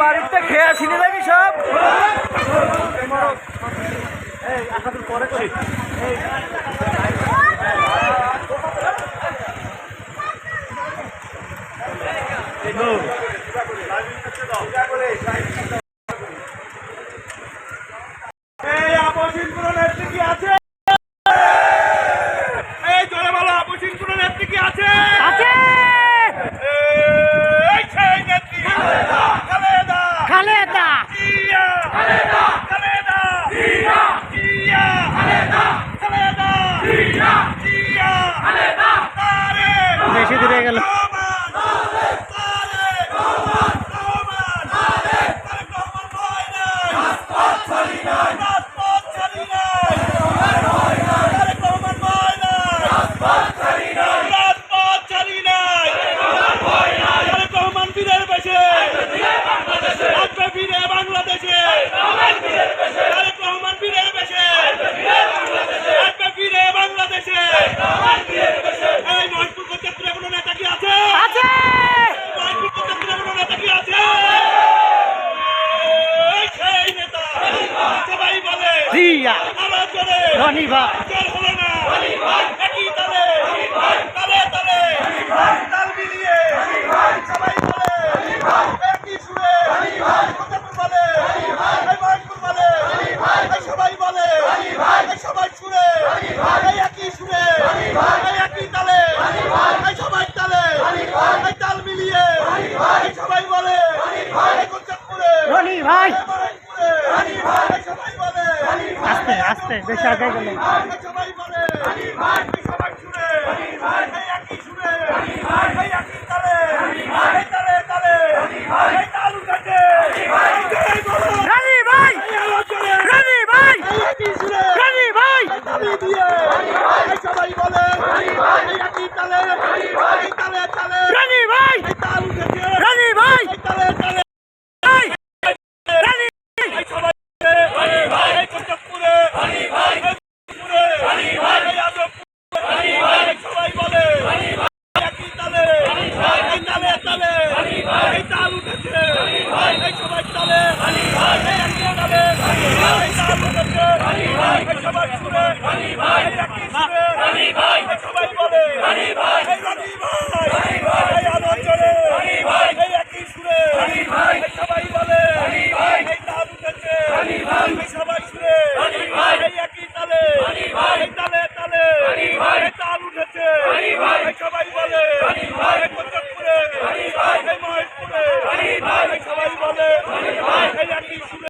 বাড়িতে খেয়ে আসিনি নাকি সব পরে করি No. গেল জিয়া রনি ভাই। জোর আস্তে বেশি আগে গেলে। রানী ভাই! রানী ভাই! Honey, honey.